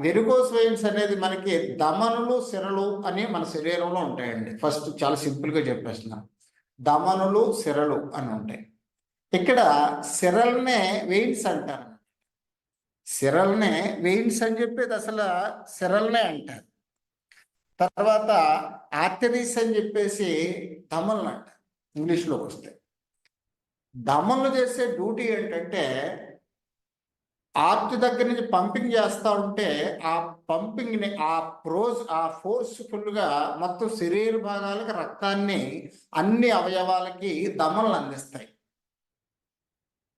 Varicose veins అనేది మనకి దమనులు సిరలు అని మన శరీరంలో ఉంటాయండి. ఫస్ట్ చాలా సింపుల్గా చెప్పేస్తున్నాం దమనులు సిరలు అని ఉంటాయి. ఇక్కడ సిరల్నే వెయిన్స్ అంటారు. సిరల్నే వెయిన్స్ అని చెప్పేది అసలు సిరల్నే అంటారు. తర్వాత ఆర్టరీస్ అని చెప్పేసి దమలను అంటారు. ఇంగ్లీష్లోకి వస్తే. దమన్లు చేసే డ్యూటీ ఏంటంటే ఆర్ట్ దగ్గర నుంచి పంపింగ్ చేస్తూ ఉంటే ఆ పంపింగ్ని ఆ ప్రోజ్ ఆ ఫోర్స్ఫుల్గా మొత్తం శరీర భాగాలకు రక్తాన్ని అన్ని అవయవాలకి దమనలు అందిస్తాయి.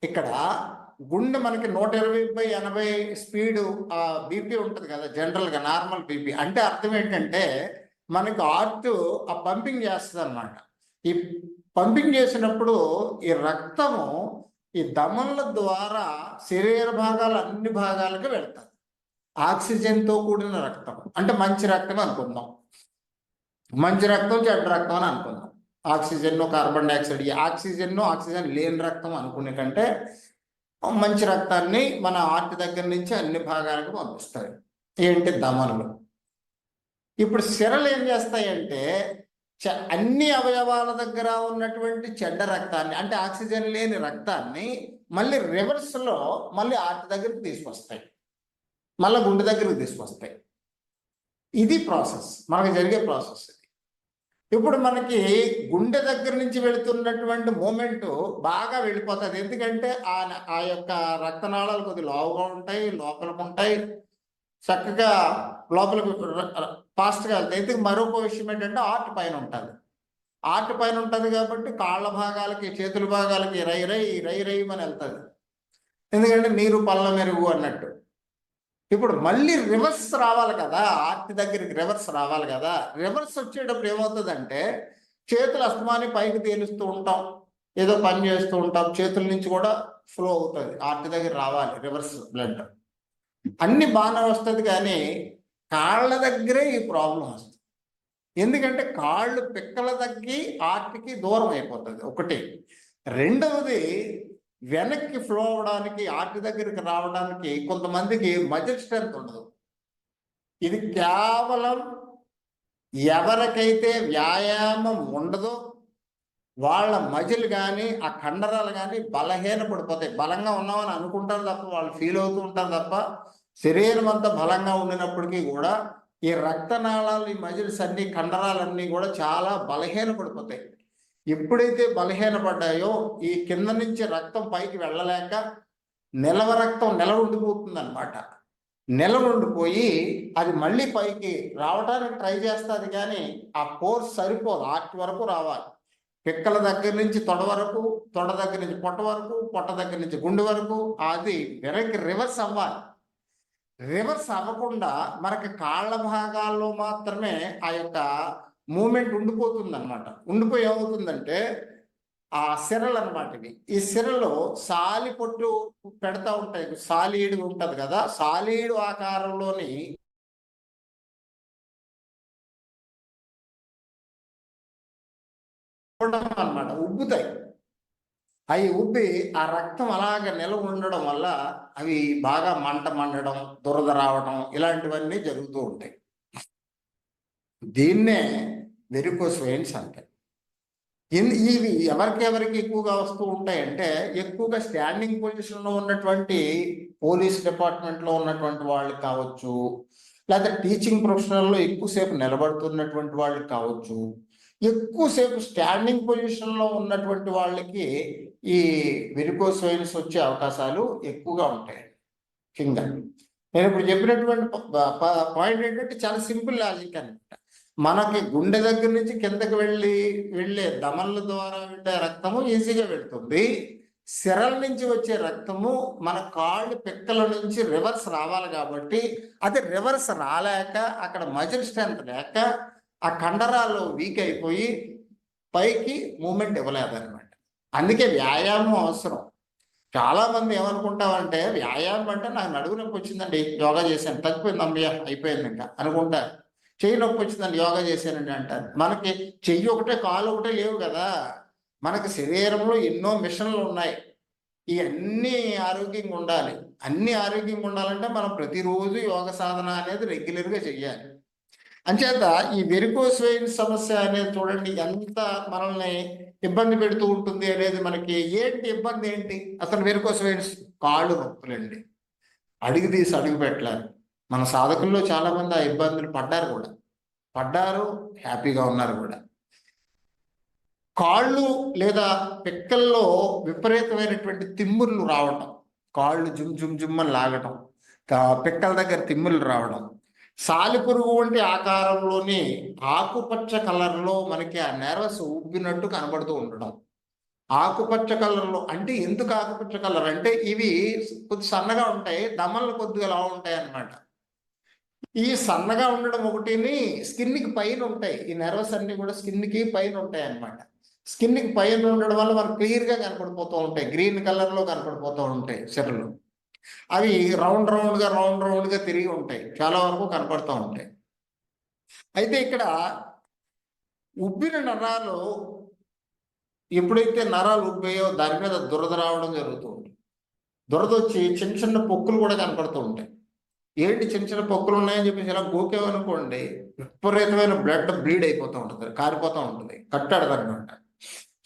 ఇక్కడ గుండె మనకి నూట ఇరవై బై ఎనభై స్పీడు ఆ బీపీ ఉంటుంది కదా జనరల్గా నార్మల్ బీపీ. అంటే అర్థం ఏంటంటే మనకి ఆర్ట్ ఆ పంపింగ్ చేస్తుంది అనమాట ఈ పంపింగ్ చేసినప్పుడు ఈ రక్తము ఈ ధమనుల ద్వారా శరీర భాగాలు అన్ని భాగాలకు వెళ్తాయి. ఆక్సిజన్తో కూడిన రక్తం. అంటే మంచి రక్తం అనుకుందాం. మంచి రక్తం చెడ్డ రక్తం అని అనుకుందాం. Oxygen carbon dioxide. ఆక్సిజన్ను ఆక్సిజన్ లేని రక్తం అనుకునే కంటే మంచి రక్తాన్ని మన ఆర్ట్ దగ్గర నుంచి అన్ని భాగాలకు పంపిస్తాయి. ఏంటి ధమనులు ఇప్పుడు సిరలు ఏం చేస్తాయంటే అన్ని అవయవాల దగ్గర ఉన్నటువంటి చెడ్డ రక్తాన్ని అంటే ఆక్సిజన్ లేని రక్తాన్ని మళ్ళీ రివర్స్లో మళ్ళీ ఆర్ట్ దగ్గరికి తీసుకొస్తాయి. మళ్ళీ గుండె దగ్గరికి తీసుకొస్తాయి. ఇది ప్రాసెస్ మనకు జరిగే ప్రాసెస్ ఇది. ఇప్పుడు మనకి గుండె దగ్గర నుంచి వెళుతున్నటువంటి మూమెంట్ బాగా వెళ్ళిపోతుంది. ఎందుకంటే ఆ ఆ యొక్క రక్తనాళాలు కొద్దిగా లోవుగా ఉంటాయి లోపలికి ఉంటాయి. చక్కగా లోపలికి ఫాస్ట్గా వెళ్తాయి అయితే మరొక విషయం ఏంటంటే ఆర్ట్ పైన ఉంటుంది. ఆర్ట్ పైన ఉంటుంది కాబట్టి కాళ్ళ భాగాలకి చేతుల భాగాలకి రై రై రై రైమని వెళ్తుంది. ఎందుకంటే నీరు పళ్ళ మెరుగు అన్నట్టు. ఇప్పుడు మళ్ళీ రివర్స్ రావాలి కదా. ఆర్ట్ దగ్గరికి రివర్స్ రావాలి కదా. రివర్స్ వచ్చేటప్పుడు ఏమవుతుందంటే చేతులు అస్తమాని పైకి తేలుస్తూ ఉంటాం. ఏదో పని చేస్తూ ఉంటాం. చేతుల నుంచి కూడా ఫ్లో అవుతుంది. ఆర్ట్ దగ్గర రావాలి. రివర్స్ బ్లడ్ అన్ని బాగానే వస్తుంది కానీ కాళ్ళ దగ్గరే ఈ ప్రాబ్లం వస్తుంది. ఎందుకంటే కాళ్ళు పిక్కల తగ్గి ఆర్ట్కి దూరం అయిపోతుంది. ఒకటి. రెండవది వెనక్కి ఫ్లో అవడానికి ఆర్ట్ దగ్గరికి రావడానికి కొంతమందికి మజిల్ స్ట్రెంత్ ఉండదు. ఇది కేవలం ఎవరికైతే వ్యాయామం ఉండదో వాళ్ళ మజిల్ కానీ ఆ కండరాలు కానీ బలహీన పడిపోతాయి బలంగా ఉన్నామని అనుకుంటారు తప్ప వాళ్ళు ఫీల్ అవుతూ ఉంటారు తప్ప శరీరం అంతా బలంగా ఉండినప్పటికీ కూడా ఈ రక్తనాళాలు ఈ మజిల్స్ అన్ని కండరాలన్నీ కూడా చాలా బలహీన పడిపోతాయి ఎప్పుడైతే బలహీనపడ్డాయో ఈ కింద నుంచి రక్తం పైకి వెళ్ళలేక నిలవ రక్తం నిలవ ఉండిపోతుంది అనమాట నిలవ ఉండిపోయి అది మళ్ళీ పైకి రావడానికి ట్రై చేస్తుంది కానీ ఆ ఫోర్స్ సరిపోదు. ఆర్ట్ వరకు రావాలి. పిక్కల దగ్గర నుంచి తొడ వరకు తొడ దగ్గర నుంచి పొట్ట వరకు పొట్ట దగ్గర నుంచి గుండె వరకు అది వెనక్కి రివర్స్ అవ్వాలి. రివర్స్ అవ్వకుండా మనకి కాళ్ళ భాగాల్లో మాత్రమే ఆ యొక్క మూమెంట్ ఉండిపోతుంది అనమాట ఉండిపోయి ఏమవుతుందంటే ఆ సిరలు అనమాట ఇవి. ఈ సిరలు సాలి పొట్టు పెడతా ఉంటాయి. సాలీడు ఉంటది కదా సాలీడు ఆకారంలోని అనమాట ఉబ్బుతాయి. అవి ఉబ్బి ఆ రక్తం అలాగ నిలవ ఉండడం వల్ల అవి బాగా మంట మండడం దురద రావడం ఇలాంటివన్నీ జరుగుతూ ఉంటాయి. దీన్నే వెరికోస్ వెయిన్స్ అంటారు ఇవి ఎవరికి ఎవరికి ఎక్కువగా వస్తూ ఉంటాయంటే ఎక్కువగా స్టాండింగ్ పొజిషన్లో ఉన్నటువంటి పోలీస్ డిపార్ట్మెంట్లో ఉన్నటువంటి వాళ్ళు కావచ్చు లేదా టీచింగ్ ప్రొఫెషనల్లో ఎక్కువసేపు నిలబడుతున్నటువంటి వాళ్ళు కావచ్చు ఎక్కువసేపు స్టాండింగ్ పొజిషన్లో ఉన్నటువంటి వాళ్ళకి ఈ వెరికోస్ వెయిన్స్ వచ్చే అవకాశాలు ఎక్కువగా ఉంటాయి. కింద. నేను ఇప్పుడు చెప్పినటువంటి పాయింట్ ఏంటంటే చాలా సింపుల్ లాజిక్ అనమాట మనకి గుండె దగ్గర నుంచి కిందకి వెళ్ళి వెళ్ళే దమన్ల ద్వారా వెళ్ళే రక్తము ఈజీగా వెళ్తుంది. సిరల నుంచి వచ్చే రక్తము మన కాళ్ళు పిక్కల నుంచి రివర్స్ రావాలి కాబట్టి అది రివర్స్ రాలేక అక్కడ మజిల్ స్ట్రెంత్ లేక ఆ కండరాలు వీక్ అయిపోయి పైకి మూమెంట్ ఇవ్వలేదన్నమాట. అందుకే వ్యాయామం అవసరం. చాలామంది ఏమనుకుంటామంటే వ్యాయామం అంటే నాకు నడుగు నొప్పి వచ్చిందండి యోగా చేశాను తగ్గిపోయింది అమ్మయ్య అయిపోయింది ఇంకా అనుకుంటారు. చెయ్యి నొప్పి వచ్చిందండి యోగా చేశానండి అంటారు. మనకి చెయ్యి ఒకటే కాలు ఒకటే లేవు కదా. మనకి శరీరంలో ఎన్నో మిషన్లు ఉన్నాయి. ఇవన్నీ ఆరోగ్యంగా ఉండాలి. అన్ని ఆరోగ్యంగా ఉండాలంటే మనం ప్రతిరోజు యోగ సాధన అనేది రెగ్యులర్గా చెయ్యాలి. అంచేత ఈ వెరికోస్ వెయిన్స్ సమస్య అనేది చూడండి ఎంత మనల్ని ఇబ్బంది పెడుతూ ఉంటుంది అనేది మనకి ఏంటి ఇబ్బంది ఏంటి? అసలు వెరుకోసం ఏంటి? కాళ్ళు నొప్పులండి. అడిగి తీసి అడుగు పెట్టలేరు. మన సాధకుల్లో చాలామంది ఆ ఇబ్బందులు పడ్డారు కూడా. పడ్డారు హ్యాపీగా ఉన్నారు కూడా. కాళ్ళు లేదా పిక్కల్లో విపరీతమైనటువంటి తిమ్ముర్లు రావటం. కాళ్ళు జుమ్ జుమ్ జుమ్ అని లాగటం. పిక్కల దగ్గర తిమ్ముర్లు రావడం. సాలిపురుగు వంటి ఆకారంలోని ఆకుపచ్చ కలర్లో మనకి ఆ నెరవస్ ఉబ్బినట్టు కనబడుతూ ఉండడం. ఆకుపచ్చ కలర్లో అంటే ఎందుకు ఆకుపచ్చ కలర్? అంటే ఇవి కొద్ది సన్నగా ఉంటాయి దమలు కొద్దిగా ఎలా ఉంటాయి అన్నమాట. ఈ సన్నగా ఉండడం ఒకటిని స్కిన్కి పైన ఉంటాయి. ఈ నెర్వస్ అన్ని కూడా స్కిన్కి పైన ఉంటాయి అన్నమాట. స్కిన్కి పైన ఉండడం వల్ల మనకు క్లియర్గా కనపడిపోతూ ఉంటాయి. గ్రీన్ కలర్లో కనపడిపోతూ ఉంటాయి చెరలు. అవి రౌండ్ రౌండ్గా రౌండ్ రౌండ్గా తిరిగి ఉంటాయి. చాలా వరకు కనపడుతూ ఉంటాయి. అయితే ఇక్కడ ఉబ్బిన నరాలు ఎప్పుడైతే నరాలు ఉబ్బాయో దాని మీద దురద రావడం జరుగుతుంది దురద వచ్చి చిన్న చిన్న పొక్కులు కూడా కనపడుతూ ఉంటాయి. ఏంటి చిన్న చిన్న పొక్కులు ఉన్నాయని చెప్పేసి ఇలా గోకేవనుకోండి విపరీతమైన బ్లడ్ బ్లీడ్ అయిపోతూ ఉంటుంది కారిపోతూ ఉంటుంది కట్టాడదు అనమాట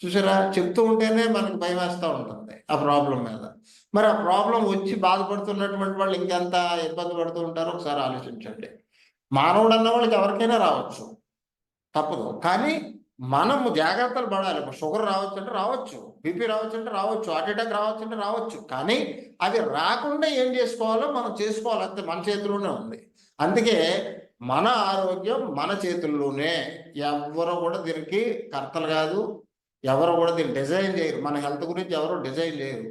చూసారా? చెప్తూ ఉంటేనే మనకు భయం వేస్తూ ఉంటుంది ఆ ప్రాబ్లం మీద. మరి ఆ ప్రాబ్లం వచ్చి బాధపడుతున్నటువంటి వాళ్ళు ఇంకెంత ఇబ్బంది పడుతూ ఉంటారో ఒకసారి ఆలోచించండి. మానవుడు అన్న వాళ్ళకి ఎవరికైనా రావచ్చు. తప్పదు. కానీ మనము జాగ్రత్తలు పడాలి. ఇప్పుడు షుగర్ రావచ్చు అంటే రావచ్చు. బీపీ రావచ్చు అంటే రావచ్చు. హార్ట్ అటాక్ రావచ్చు అంటే రావచ్చు. కానీ అవి రాకుండా ఏం చేసుకోవాలో మనం చేసుకోవాలి. అంతే. మన చేతిలోనే ఉంది. అందుకే మన ఆరోగ్యం మన చేతుల్లోనే. ఎవరు కూడా దీనికి కర్తలు కాదు. ఎవరు కూడా దీన్ని డిజైన్ చేయరు. మన హెల్త్ గురించి ఎవరు డిజైన్ చేయరు.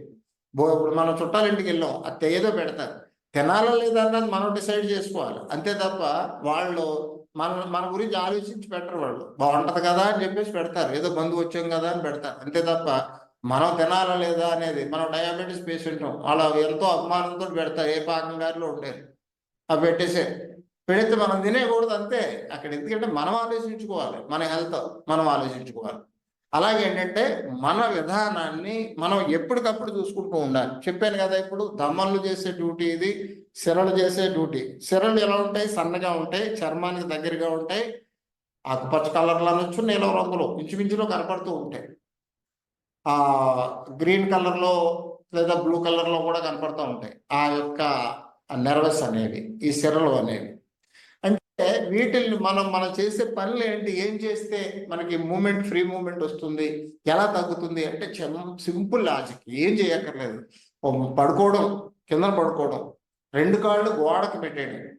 ఇప్పుడు మనం చుట్టాల ఇంటికి వెళ్ళాం అది ఏదో పెడతారు. తినాలా లేదా అన్నది మనం డిసైడ్ చేసుకోవాలి. అంతే తప్ప వాళ్ళు మన మన గురించి ఆలోచించి పెట్టరు వాళ్ళు. బాగుంటది కదా అని చెప్పేసి పెడతారు. ఏదో బంధువు వచ్చాం కదా అని పెడతారు. అంతే తప్ప మనం తినాలా లేదా అనేది మనం డయాబెటీస్ పేషెంట్ వాళ్ళు ఎంతో అభిమానంతో పెడతారు. ఏ పాకం గారిలో ఉండేది అవి పెట్టేసే పెడితే మనం తినేయకూడదు అంతే. అక్కడ ఎందుకంటే మనం ఆలోచించుకోవాలి. మన హెల్త్ మనం ఆలోచించుకోవాలి. అలాగే ఏంటంటే మన విధానాన్ని మనం ఎప్పటికప్పుడు చూసుకుంటూ ఉండాలి. చెప్పాను కదా ఇప్పుడు దమ్మలు చేసే డ్యూటీ ఇది సిరలు చేసే డ్యూటీ. సిరలు ఎలా ఉంటాయి? సన్నగా ఉంటాయి చర్మానికి దగ్గరగా ఉంటాయి ఆకుపచ్చ కలర్లో అనొచ్చు నీలం రంగులో ఇంచుమించులో కనపడుతూ ఉంటాయి. ఆ గ్రీన్ కలర్లో లేదా బ్లూ కలర్లో కూడా కనపడుతూ ఉంటాయి. ఆ యొక్క నెర్వస్ అనేవి ఈ సిరలు అనేవి. వీటిల్ని మనం మనం చేసే పనులు ఏంటి? ఏం చేస్తే మనకి మూమెంట్ ఫ్రీ మూమెంట్ వస్తుంది? ఎలా తగ్గుతుంది? అంటే సింపుల్ లాజిక్. ఏం చేయక్కర్లేదు. పడుకోవడం కింద పడుకోవడం. రెండు కాళ్ళు గోడకు పెట్టేయడం.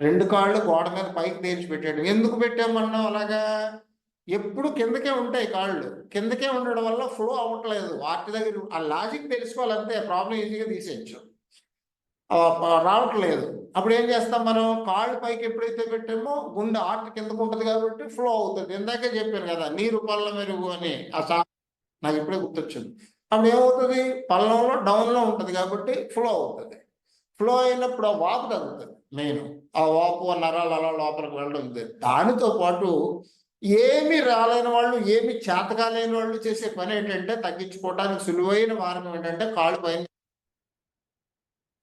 రెండు కాళ్ళు గోడ మీద పైకి తేల్చి పెట్టేయడం. ఎందుకు పెట్టామన్నాం అలాగా? ఎప్పుడు కిందకే ఉంటాయి కాళ్ళు. కిందకే ఉండడం వల్ల ఫ్లో అవ్వట్లేదు. వాటి దగ్గర ఆ లాజిక్ తెలుసుకోవాలంటే ప్రాబ్లం ఈజీగా తీసేయచ్చు. రావట్లేదు. అప్పుడు ఏం చేస్తాం మనం? కాళ్ళు పైకి ఎప్పుడైతే పెట్టామో గుండె ఆర్ట్ కిందకు ఉంటుంది కాబట్టి ఫ్లో అవుతుంది. ఇందాకే చెప్పాను కదా నీరు పళ్ళ మెరుగు అని ఆ సా నాకు ఇప్పుడే గుర్తొచ్చింది. అప్పుడు ఏమవుతుంది? పళ్ళంలో డౌన్లో ఉంటుంది కాబట్టి ఫ్లో అవుతుంది. ఫ్లో అయినప్పుడు ఆ వాపు తగ్గుతుంది మెయిన్. ఆ వాపు నరాలు అలా లోపలికి వెళ్ళడం ఉంది దానితో పాటు ఏమి రాలేని వాళ్ళు ఏమి చేతకాలేని వాళ్ళు చేసే పని ఏంటంటే తగ్గించుకోవడానికి సులువైన మార్గం ఏంటంటే కాళ్ళు పైన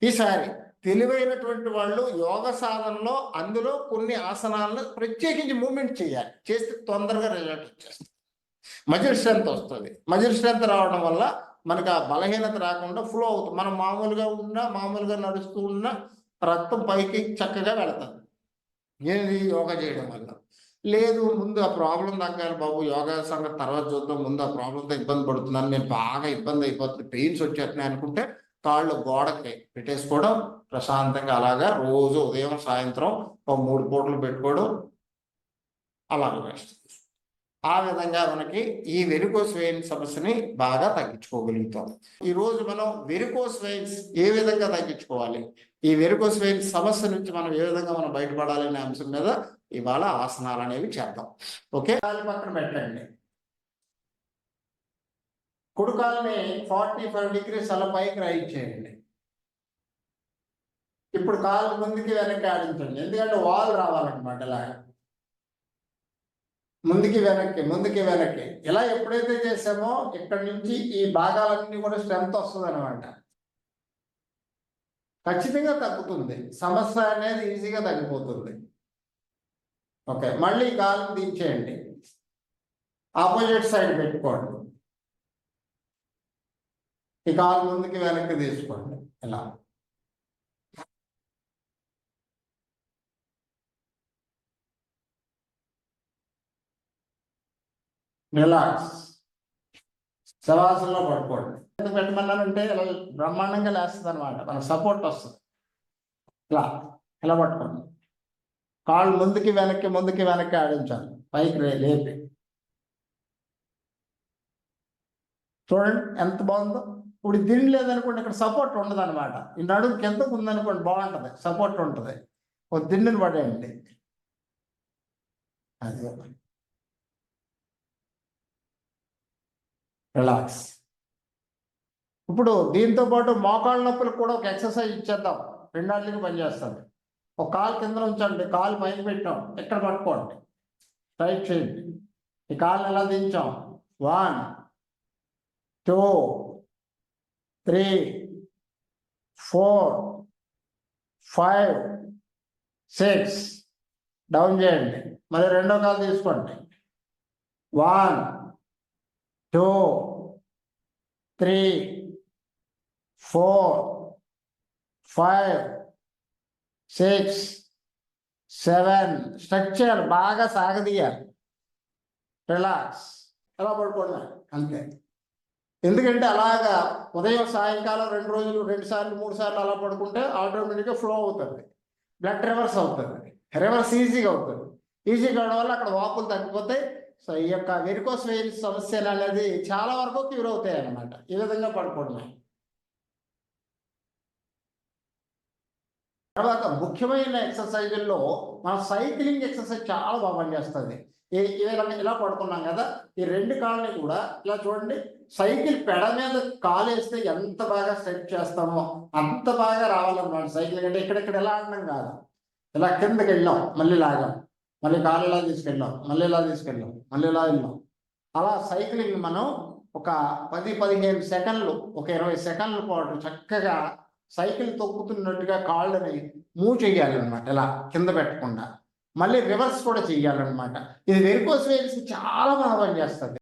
ఈసారి తెలివైనటువంటి వాళ్ళు యోగ సాధనలో అందులో కొన్ని ఆసనాలను ప్రత్యేకించి మూమెంట్ చేయాలి. చేస్తే తొందరగా రిజల్ట్ వచ్చేస్తుంది. మజిల్ స్ట్రెంత్ వస్తుంది. మజిల్ స్ట్రెంత్ రావడం వల్ల మనకు ఆ బలహీనత రాకుండా ఫ్లో అవుతుంది. మనం మామూలుగా ఉన్నా మామూలుగా నడుస్తూ ఉన్నా రక్తం పైకి చక్కగా వెళుతుంది ఏది యోగా చేయడం వల్ల? లేదు ముందు ఆ ప్రాబ్లం తగ్గాలి బాబు. యోగా సంగతి తర్వాత చూద్దాం. ముందు ఆ ప్రాబ్లంతో ఇబ్బంది పడుతున్నాను. నేను బాగా ఇబ్బంది అయిపోతుంది. పెయిన్స్ వచ్చేస్తున్నాయి అనుకుంటే కాళ్ళు గోడకి పెట్టేసుకోవడం ప్రశాంతంగా. అలాగా రోజు ఉదయం సాయంత్రం ఒక మూడు పూటలు పెట్టుకోవడం అలాగ వేస్తుంది ఆ విధంగా మనకి ఈ వెరికోస్ వెయిన్ సమస్యని బాగా తగ్గించుకోగలుగుతాం. ఈ రోజు మనం వెరికోస్ వెయిన్స్ ఏ విధంగా తగ్గించుకోవాలి? ఈ వెరికోస్ వెయిన్ సమస్య నుంచి మనం ఏ విధంగా మనం బయటపడాలి అనే అంశం మీద ఇవాళ ఆసనాలు అనేవి చేద్దాం. ఓకే? పక్కన పెట్టండి. కుడుకాలని ఫార్టీ ఫైవ్ డిగ్రీస్ అలా పైకి రైట్ చేయండి. ఇప్పుడు కాలు ముందుకి వెనక్కి ఆడించండి. ఎందుకంటే వాల్ రావాలన్నమాట ఇలా. ముందుకి వెనక్కి ముందుకి వెనక్కి. ఇలా ఎప్పుడైతే చేసామో ఇక్కడ నుంచి ఈ భాగాలన్నీ కూడా స్ట్రెంత్ వస్తుంది అనమాట ఖచ్చితంగా తగ్గుతుంది. సమస్య అనేది ఈజీగా తగ్గిపోతుంది. ఓకే మళ్ళీ కాలు దించేయండి. ఆపోజిట్ సైడ్ పెట్టుకోండి. ఈ కాలు ముందుకి వెనక్కి తీసుకోండి. ఇలా. రిలాక్స్. శవాసంలో పడుకోండి. ఎందుకు పెట్టమన్నానంటే ఇలా బ్రహ్మాండంగా లేస్తుంది అనమాట మనకు సపోర్ట్ వస్తుంది. ఇలా ఇలా పట్టుకోండి. కాళ్ళు ముందుకి వెనక్కి ముందుకి వెనక్కి ఆడించాలి. పైకి రే- లేపి. చూడండి ఎంత బాగుందో. ఇప్పుడు దీని లేదనుకోండి ఇక్కడ సపోర్ట్ ఉండదు అనమాట ఈ నడుము కిందకు ఉందనుకోండి బాగుంటుంది. సపోర్ట్ ఉంటుంది. ఒక దిండుని పడేయండి. అది రిలాక్స్ ఇప్పుడు దీంతో పాటు మోకాళ్ళ నొప్పులకు కూడా ఒక ఎక్సర్సైజ్ ఇచ్చేద్దాం. రెండాళ్ళకి పనిచేస్తుంది ఒక కాలు కింద ఉంచండి. కాలు పైన పెట్టాం. ఇక్కడ పట్టుకోండి? టైట్ చేయండి. ఈ కాలు ఎలా దించాం? One two three four five six. Down చేయండి. మళ్ళీ రెండో కాల్ తీసుకోండి. One two three four five six seven. Structure బాగా సాగదీయాలి. రిలాక్స్. ఎలా పడుకోండి అంతే. ఎందుకంటే అలాగా ఉదయం సాయంకాలం రెండు రోజులు రెండు సార్లు మూడు సార్లు అలా పడుకుంటే ఆటోమేటిక్గా ఫ్లో అవుతుంది. బ్లడ్ రివర్స్ అవుతుంది. రివర్స్ ఈజీగా అవుతుంది. ఈజీగా కావడం వల్ల అక్కడ వాపులు తగ్గిపోతాయి. సో ఈ యొక్క వెరికోస్ వెయిన్స్ సమస్యలు అనేది చాలా వరకు క్యూర్ అవుతాయి అన్నమాట. ఈ విధంగా పడుకుంటున్నాయి తర్వాత ముఖ్యమైన ఎక్సర్సైజుల్లో మన సైక్లింగ్ ఎక్సర్సైజ్ చాలా బాగా పనిచేస్తుంది. ఈ ఇలా పడుకున్నాం కదా ఈ రెండు కాళ్ళని కూడా ఇలా చూడండి సైకిల్ పెడ మీద కాలు వేస్తే ఎంత బాగా సెట్ చేస్తామో అంత బాగా రావాలన్నమాట సైకిల్ అంటే ఇక్కడెక్కడ ఎలా ఆడడం కాదు. ఇలా కిందకి వెళ్ళాం మళ్ళీ లాగాం. మళ్ళీ కాలు ఇలా తీసుకెళ్ళాం మళ్ళీ ఇలా తీసుకెళ్ళాం మళ్ళీ ఇలా వెళ్ళాం. అలా సైక్లింగ్ మనం ఒక పది పదిహేను సెకండ్లు ఒక ఇరవై సెకండ్ల పాటు చక్కగా సైకిల్ తొక్కుతున్నట్టుగా కాళ్ళని మూవ్ చేయాలన్నమాట ఇలా కింద పెట్టకుండా. మళ్ళీ రివర్స్ కూడా చేయాలన్నమాట ఇది వెరికోస్ వేల్స్ చాలా బాగా పనిచేస్తుంది.